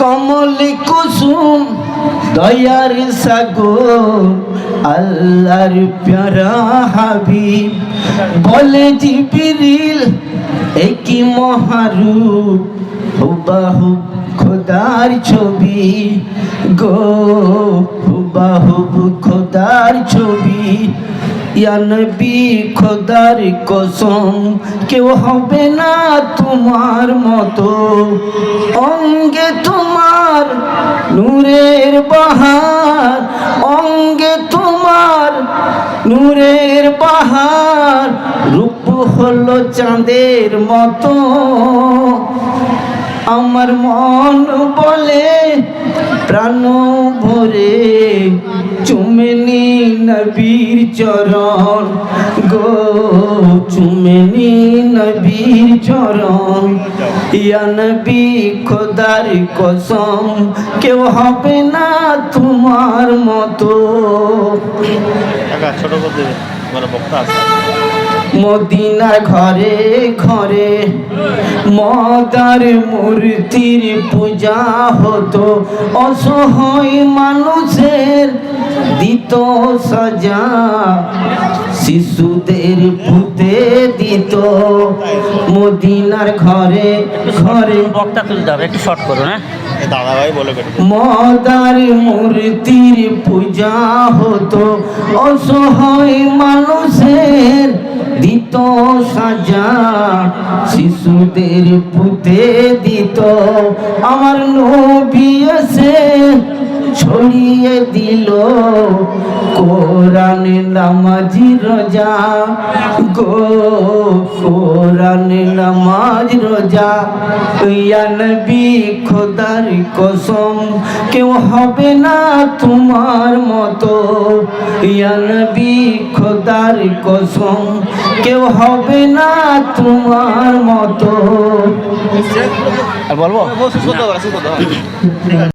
কমল কুসুম, দয়ার সাগর, আল্লাহর প্যারা হাবিব। বলে জিবিরিল একই মহারূপ? হুবাহুব খোদার ছবি গো হুবাহুব খোদার ছবি। খোদার কসম, কেউ হবে না তোমার মতো। অঙ্গে তোমার নূরের বাহার, অঙ্গে তোমার নূরের বাহার, রূপ হলো চাঁদের মতো। আমার মন বলে, প্রাণ ভরে চুমেনি নবীর চরণ, গো চুমেনি নবীর চরণ। ইয়া নবী, খোদার কসম, কেউ হবে না তোমার মতো। ছোট বক্তা আছে? মদিনা ঘরে ঘরে মদার মূর্তির পূজা হতো। অসহায় মানুষের দিত সাজা শিশুদের পুঁতে দিত। মদিনার ঘরে ঘরে বক্তা তুলতে হবে একটু শর্ট করুন হ্যাঁ? মদার মূর্তির পূজা হতো। অসহায় মানুষের দিত সাজা। শিশুদের পুঁতে দিত। আমার নবী এসে ছড়িয়ে দিল। কোরআন নামাজি রোজা গো কোরআন নামাজ রোজা ইয়া নবী খোদার কসম কেউ হবে না তোমার মতো। ইয়া নবী খোদার কসম কেউ হবে না তোমার মতো। আর বলব?